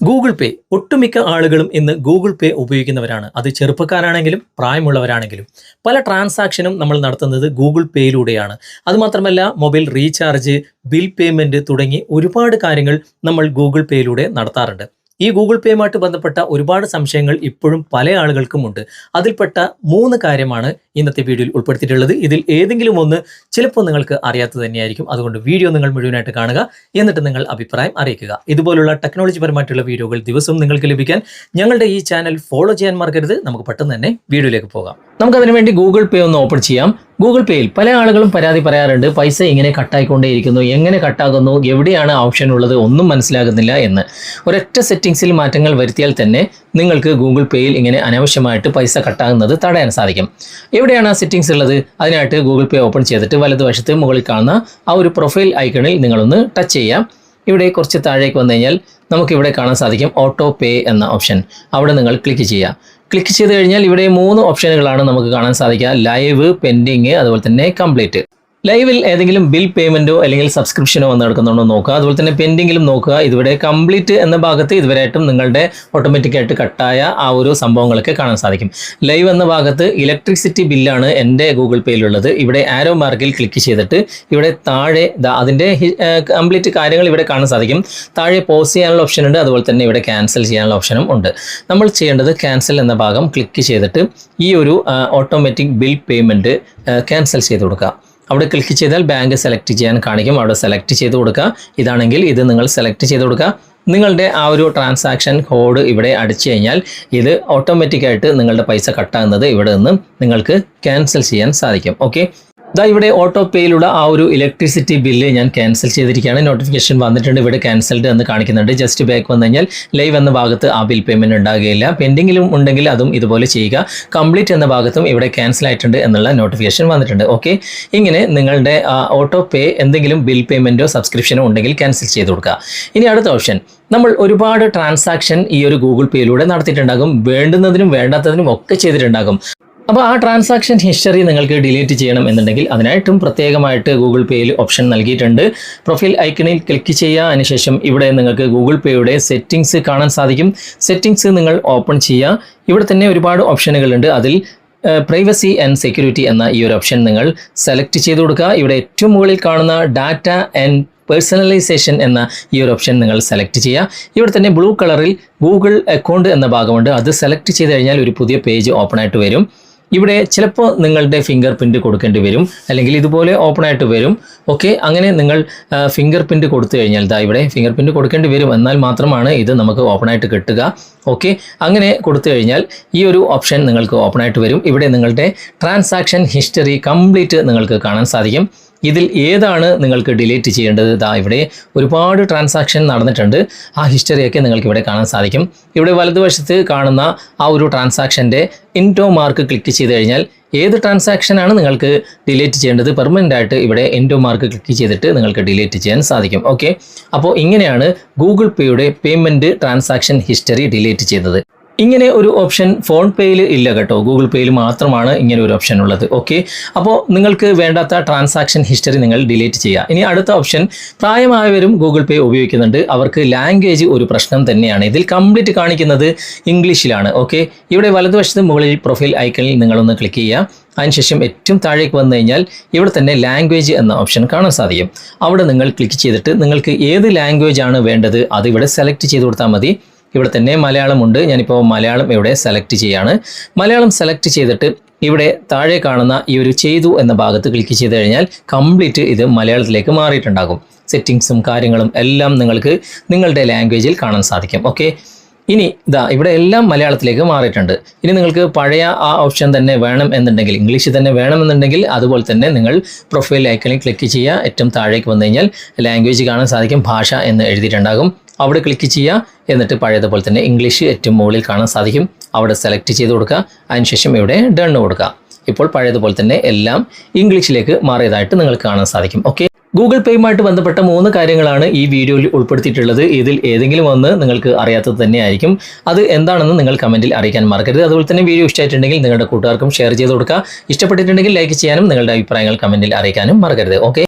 Google പേ ഒട്ടുമിക്ക ആളുകളും ഇന്ന് ഗൂഗിൾ പേ ഉപയോഗിക്കുന്നവരാണ്. അത് ചെറുപ്പക്കാരാണെങ്കിലും പ്രായമുള്ളവരാണെങ്കിലും. പല ട്രാൻസാക്ഷനും നമ്മൾ നടത്തുന്നത് ഗൂഗിൾ പേയിലൂടെയാണ് അതുമാത്രമല്ല മൊബൈൽ റീചാർജ് ബിൽ പേയ്മെന്റ് തുടങ്ങി ഒരുപാട് കാര്യങ്ങൾ നമ്മൾ ഗൂഗിൾ പേയിലൂടെ നടത്താറുണ്ട്. ഈ ഗൂഗിൾ പേയുമായിട്ട് ബന്ധപ്പെട്ട ഒരുപാട് സംശയങ്ങൾ ഇപ്പോഴും പല ആളുകൾക്കും ഉണ്ട് അതിൽപ്പെട്ട മൂന്ന് കാര്യമാണ് ഇന്നത്തെ വീഡിയോയിൽ ഉൾപ്പെടുത്തിയിട്ടുള്ളത്. ഇതിൽ ഏതെങ്കിലും ഒന്ന് ചിലപ്പോൾ നിങ്ങൾക്ക് അറിയാത്തത് തന്നെയായിരിക്കും. അതുകൊണ്ട് വീഡിയോ നിങ്ങൾ മുഴുവനായിട്ട് കാണുക. എന്നിട്ട് നിങ്ങൾ അഭിപ്രായം അറിയിക്കുക. ഇതുപോലുള്ള ടെക്നോളജി പരമായിട്ടുള്ള വീഡിയോകൾ ദിവസവും നിങ്ങൾക്ക് ലഭിക്കാൻ ഞങ്ങളുടെ ഈ ചാനൽ ഫോളോ ചെയ്യാൻ മറക്കരുത്. നമുക്ക് പെട്ടെന്ന് തന്നെ വീഡിയോയിലേക്ക് പോകാം. നമുക്ക് അതിനുവേണ്ടി ഗൂഗിൾ പേ ഒന്ന് ഓപ്പൺ ചെയ്യാം. ഗൂഗിൾ പേയിൽ പല ആളുകളും പരാതി പറയാറുണ്ട്. പൈസ ഇങ്ങനെ കട്ടായിക്കൊണ്ടേയിരിക്കുന്നു. എങ്ങനെ കട്ടാകുന്നു? എവിടെയാണ് ഓപ്ഷൻ ഉള്ളത്? ഒന്നും മനസ്സിലാകുന്നില്ല എന്ന്. ഒരൊറ്റ സെറ്റിംഗ്സിൽ മാറ്റങ്ങൾ വരുത്തിയാൽ തന്നെ നിങ്ങൾക്ക് ഗൂഗിൾ പേയിൽ ഇങ്ങനെ അനാവശ്യമായിട്ട് പൈസ കട്ടാകുന്നത് തടയാൻ സാധിക്കും. എവിടെയാണ് ആ സെറ്റിംഗ്സ് ഉള്ളത്? അതിനായിട്ട് ഗൂഗിൾ പേ ഓപ്പൺ ചെയ്തിട്ട് വലതുവശത്ത് മുകളിൽ കാണുന്ന ആ ഒരു പ്രൊഫൈൽ ഐക്കണിൽ നിങ്ങളൊന്ന് ടച്ച് ചെയ്യാം. ഇവിടെ കുറച്ച് താഴേക്ക് വന്നു കഴിഞ്ഞാൽ നമുക്കിവിടെ കാണാൻ സാധിക്കും ഓട്ടോ പേ എന്ന ഓപ്ഷൻ അവിടെ നിങ്ങൾ ക്ലിക്ക് ചെയ്യുക. ക്ലിക്ക് ചെയ്ത് കഴിഞ്ഞാൽ ഇവിടെ മൂന്ന് ഓപ്ഷനുകളാണ് നമുക്ക് കാണാൻ സാധിക്കുക. ലൈവ് പെൻഡിങ് അതുപോലെ തന്നെ കംപ്ലീറ്റ് ലൈവിൽ ഏതെങ്കിലും ബിൽ പേയ്മെന്റോ അല്ലെങ്കിൽ സബ്സ്ക്രിപ്ഷനോ വന്ന് നടക്കുന്നുണ്ടോ നോക്കുക. അതുപോലെ തന്നെ പെൻഡിങ്ങിലും നോക്കുക. ഇതുവരെ കംപ്ലീറ്റ് എന്ന ഭാഗത്ത് ഇതുവരെയായിട്ടും നിങ്ങളുടെ ഓട്ടോമാറ്റിക്കായിട്ട് കട്ടായ ആ ഒരു സംഭവങ്ങളൊക്കെ കാണാൻ സാധിക്കും. ലൈവ് എന്ന ഭാഗത്ത് ഇലക്ട്രിസിറ്റി ബില്ലാണ് എന്റെ ഗൂഗിൾ പേയിലുള്ളത്. ഇവിടെ ആരോ മാർക്കിൽ ക്ലിക്ക് ചെയ്തിട്ട് ഇവിടെ താഴെ അതിന്റെ കംപ്ലീറ്റ് കാര്യങ്ങൾ ഇവിടെ കാണാൻ സാധിക്കും. താഴെ പോസ് ചെയ്യാനുള്ള ഓപ്ഷൻ ഉണ്ട്. അതുപോലെ തന്നെ ഇവിടെ ക്യാൻസൽ ചെയ്യാനുള്ള ഓപ്ഷനും ഉണ്ട്. നമ്മൾ ചെയ്യേണ്ടത് ക്യാൻസൽ എന്ന ഭാഗം ക്ലിക്ക് ചെയ്തിട്ട് ഈ ഒരു ഓട്ടോമാറ്റിക് ബിൽ പേയ്മെന്റ് ക്യാൻസൽ ചെയ്ത് കൊടുക്കുക. അവിടെ ക്ലിക്ക് ചെയ്താൽ ബാങ്ക് സെലക്ട് ചെയ്യാൻ കാണിക്കും. അവിടെ സെലക്ട് ചെയ്ത് കൊടുക്കുക. ഇതാണെങ്കിൽ ഇത് നിങ്ങൾ സെലക്ട് ചെയ്ത് കൊടുക്കുക. നിങ്ങളുടെ ആ ഒരു ട്രാൻസാക്ഷൻ കോഡ് ഇവിടെ അടിച്ചു കഴിഞ്ഞാൽ ഇത് ഓട്ടോമാറ്റിക്കായിട്ട് നിങ്ങളുടെ പൈസ കട്ടാകുന്നത് ഇവിടെ നിന്ന് നിങ്ങൾക്ക് ക്യാൻസൽ ചെയ്യാൻ സാധിക്കും. ഓക്കെ ഇതാ ഇവിടെ ഓട്ടോ പേയിലുള്ള ആ ഒരു ഇലക്ട്രിസിറ്റി ബില്ല് ഞാൻ ക്യാൻസൽ ചെയ്തിരിക്കുകയാണ്. നോട്ടിഫിക്കേഷൻ വന്നിട്ടുണ്ട്. ഇവിടെ ക്യാൻസൽഡ് എന്ന് കാണിക്കുന്നുണ്ട്. ജസ്റ്റ് ബാക്ക് വന്നു കഴിഞ്ഞാൽ ലൈവ് എന്ന ഭാഗത്ത് ആ ബിൽ പേയ്മെന്റ് ഉണ്ടാകുകയില്ല. പെൻഡിങ്ങിലും ഉണ്ടെങ്കിൽ അതും ഇതുപോലെ ചെയ്യുക. കംപ്ലീറ്റ് എന്ന ഭാഗത്തും ഇവിടെ ക്യാൻസൽ ആയിട്ടുണ്ട് എന്നുള്ള നോട്ടിഫിക്കേഷൻ വന്നിട്ടുണ്ട്. ഓക്കെ ഇങ്ങനെ നിങ്ങളുടെ ഓട്ടോ പേ എന്തെങ്കിലും ബിൽ പേയ്മെന്റോ സബ്സ്ക്രിപ്ഷനോ ഉണ്ടെങ്കിൽ ക്യാൻസൽ ചെയ്ത് കൊടുക്കുക. ഇനി അടുത്ത ഓപ്ഷൻ നമ്മൾ ഒരുപാട് ട്രാൻസാക്ഷൻ ഈ ഒരു ഗൂഗിൾ പേയിലൂടെ നടത്തിയിട്ടുണ്ടാകും. വേണ്ടുന്നതിനും വേണ്ടാത്തതിനും ഒക്കെ ചെയ്തിട്ടുണ്ടാകും. അപ്പോൾ ആ ട്രാൻസാക്ഷൻ ഹിസ്റ്ററി നിങ്ങൾക്ക് ഡിലീറ്റ് ചെയ്യണം എന്നുണ്ടെങ്കിൽ അതിനായിട്ടും പ്രത്യേകമായിട്ട് ഗൂഗിൾ പേയിൽ ഓപ്ഷൻ നൽകിയിട്ടുണ്ട്. പ്രൊഫൈൽ ഐക്കണിൽ ക്ലിക്ക് ചെയ്യുക. അതിനുശേഷം ഇവിടെ നിങ്ങൾക്ക് ഗൂഗിൾ പേയുടെ സെറ്റിംഗ്സ് കാണാൻ സാധിക്കും. സെറ്റിംഗ്സ് നിങ്ങൾ ഓപ്പൺ ചെയ്യുക. ഇവിടെ തന്നെ ഒരുപാട് ഓപ്ഷനുകളുണ്ട് അതിൽ പ്രൈവസി ആൻഡ് സെക്യൂരിറ്റി എന്ന ഈ ഒരു ഓപ്ഷൻ നിങ്ങൾ സെലക്ട് ചെയ്ത് കൊടുക്കുക. ഇവിടെ ഏറ്റവും മുകളിൽ കാണുന്ന ഡാറ്റ ആൻഡ് പേഴ്സണലൈസേഷൻ എന്ന ഈ ഒരു ഓപ്ഷൻ നിങ്ങൾ സെലക്ട് ചെയ്യുക. ഇവിടെ തന്നെ ബ്ലൂ കളറിൽ ഗൂഗിൾ അക്കൗണ്ട് എന്ന ഭാഗമുണ്ട്. അത് സെലക്ട് ചെയ്ത് കഴിഞ്ഞാൽ ഒരു പുതിയ പേജ് ഓപ്പൺ ആയിട്ട് വരും. ഇവിടെ ചിലപ്പോൾ നിങ്ങളുടെ ഫിംഗർ പ്രിന്റ് കൊടുക്കേണ്ടി വരും അല്ലെങ്കിൽ ഇതുപോലെ ഓപ്പൺ ആയിട്ട് വരും. ഓക്കെ അങ്ങനെ നിങ്ങൾ ഫിംഗർ പ്രിന്റ് കൊടുത്തു കഴിഞ്ഞാൽ ദാ ഇവിടെ ഫിംഗർ പ്രിന്റ് കൊടുക്കേണ്ടി വരും. എന്നാൽ മാത്രമാണ് ഇത് നമുക്ക് ഓപ്പൺ ആയിട്ട് കിട്ടുക. ഓക്കെ അങ്ങനെ കൊടുത്തു കഴിഞ്ഞാൽ ഈ ഒരു ഓപ്ഷൻ നിങ്ങൾക്ക് ഓപ്പൺ ആയിട്ട് വരും. ഇവിടെ നിങ്ങളുടെ ട്രാൻസാക്ഷൻ ഹിസ്റ്ററി കംപ്ലീറ്റ് നിങ്ങൾക്ക് കാണാൻ സാധിക്കും. ഇതിൽ ഏതാണ് നിങ്ങൾക്ക് ഡിലീറ്റ് ചെയ്യേണ്ടത്? ഇതാ ഇവിടെ ഒരുപാട് ട്രാൻസാക്ഷൻ നടന്നിട്ടുണ്ട്. ആ ഹിസ്റ്ററിയൊക്കെ നിങ്ങൾക്ക് ഇവിടെ കാണാൻ സാധിക്കും. ഇവിടെ വലതുവശത്ത് കാണുന്ന ആ ഒരു ട്രാൻസാക്ഷന്റെ ഇന്റോ മാർക്ക് ക്ലിക്ക് ചെയ്ത് കഴിഞ്ഞാൽ ഏത് ട്രാൻസാക്ഷനാണ് നിങ്ങൾക്ക് ഡിലീറ്റ് ചെയ്യേണ്ടത്? പെർമനന്റ് ആയിട്ട് ഇവിടെ എൻഡോ മാർക്ക് ക്ലിക്ക് ചെയ്തിട്ട് നിങ്ങൾക്ക് ഡിലീറ്റ് ചെയ്യാൻ സാധിക്കും. ഓക്കെ അപ്പോൾ ഇങ്ങനെയാണ് ഗൂഗിൾ പേയുടെ പേയ്മെന്റ് ട്രാൻസാക്ഷൻ ഹിസ്റ്ററി ഡിലീറ്റ് ചെയ്തത്. ഇങ്ങനെ ഒരു ഓപ്ഷൻ ഫോൺ പേയിൽ ഇല്ല കേട്ടോ. ഗൂഗിൾ പേയിൽ മാത്രമാണ് ഇങ്ങനെ ഒരു ഓപ്ഷൻ ഉള്ളത്. ഓക്കെ അപ്പോൾ നിങ്ങൾക്ക് വേണ്ടാത്ത ട്രാൻസാക്ഷൻ ഹിസ്റ്ററി നിങ്ങൾ ഡിലീറ്റ് ചെയ്യുക ഇനി അടുത്ത ഓപ്ഷൻ പ്രായമായവരും ഗൂഗിൾ പേ ഉപയോഗിക്കുന്നുണ്ട്. അവർക്ക് ലാംഗ്വേജ് ഒരു പ്രശ്നം തന്നെയാണ്. ഇതിൽ കംപ്ലീറ്റ് കാണിക്കുന്നത് ഇംഗ്ലീഷിലാണ് ഓക്കെ ഇവിടെ വലതുവശത്ത് മുകളിൽ പ്രൊഫൈൽ ഐക്കണിൽ നിങ്ങളൊന്ന് ക്ലിക്ക് ചെയ്യുക അതിനുശേഷം ഏറ്റവും താഴേക്ക് വന്നു കഴിഞ്ഞാൽ ഇവിടെ തന്നെ ലാംഗ്വേജ് എന്ന ഓപ്ഷൻ കാണാൻ സാധിക്കും. അവിടെ നിങ്ങൾ ക്ലിക്ക് ചെയ്തിട്ട് നിങ്ങൾക്ക് ഏത് ലാംഗ്വേജ് ആണ് വേണ്ടത് അതിവിടെ സെലക്ട് ചെയ്ത് കൊടുത്താൽ മതി. ഇവിടെ തന്നെ മലയാളമുണ്ട് ഞാനിപ്പോൾ മലയാളം ഇവിടെ സെലക്ട് ചെയ്യാണ്. മലയാളം സെലക്ട് ചെയ്തിട്ട് ഇവിടെ താഴെ കാണുന്ന ഈ ഒരു ചെയ്തു എന്ന ഭാഗത്ത് ക്ലിക്ക് ചെയ്ത് കഴിഞ്ഞാൽ കംപ്ലീറ്റ് ഇത് മലയാളത്തിലേക്ക് മാറിയിട്ടുണ്ടാകും. സെറ്റിങ്സും കാര്യങ്ങളും എല്ലാം നിങ്ങൾക്ക് നിങ്ങളുടെ ലാംഗ്വേജിൽ കാണാൻ സാധിക്കും. ഓക്കെ ഇനി ഇതാ ഇവിടെ എല്ലാം മലയാളത്തിലേക്ക് മാറിയിട്ടുണ്ട്. ഇനി നിങ്ങൾക്ക് പഴയ ആ ഓപ്ഷൻ തന്നെ വേണം എന്നുണ്ടെങ്കിൽ ഇംഗ്ലീഷ് തന്നെ വേണമെന്നുണ്ടെങ്കിൽ അതുപോലെ തന്നെ നിങ്ങൾ പ്രൊഫൈൽ ഐക്കണിൽ ക്ലിക്ക് ചെയ്യുക. ഏറ്റവും താഴേക്ക് വന്നു കഴിഞ്ഞാൽ ലാംഗ്വേജ് കാണാൻ സാധിക്കും. ഭാഷ എന്ന് എഴുതിയിട്ടുണ്ടാകും. അവിടെ ക്ലിക്ക് ചെയ്യുക. എന്നിട്ട് പഴയതുപോലെ തന്നെ ഇംഗ്ലീഷ് ഏറ്റവും മുകളിൽ കാണാൻ സാധിക്കും. അവിടെ സെലക്ട് ചെയ്ത് കൊടുക്കുക. അതിനുശേഷം ഇവിടെ ഡൺ കൊടുക്കുക. ഇപ്പോൾ പഴയതുപോലെ തന്നെ എല്ലാം ഇംഗ്ലീഷിലേക്ക് മാറിയതായിട്ട് നിങ്ങൾക്ക് കാണാൻ സാധിക്കും. ഓക്കെ ഗൂഗിൾ പേയുമായിട്ട് ബന്ധപ്പെട്ട മൂന്ന് കാര്യങ്ങളാണ് ഈ വീഡിയോയിൽ ഉൾപ്പെടുത്തിയിട്ടുള്ളത്. ഇതിൽ ഏതെങ്കിലും ഒന്ന് നിങ്ങൾക്ക് അറിയാത്തത് തന്നെയായിരിക്കും അത് എന്താണെന്ന് നിങ്ങൾ കമന്റിൽ അറിയിക്കാൻ മറക്കരുത്. അതുപോലെ തന്നെ വീഡിയോ ഇഷ്ടമായിട്ടുണ്ടെങ്കിൽ നിങ്ങളുടെ കൂട്ടുകാർക്കും ഷെയർ ചെയ്ത് കൊടുക്കുക. ഇഷ്ടപ്പെട്ടിട്ടുണ്ടെങ്കിൽ ലൈക്ക് ചെയ്യാനും നിങ്ങളുടെ അഭിപ്രായങ്ങൾ കമന്റിൽ അറിയിക്കാനും മറക്കരുത്. ഓക്കെ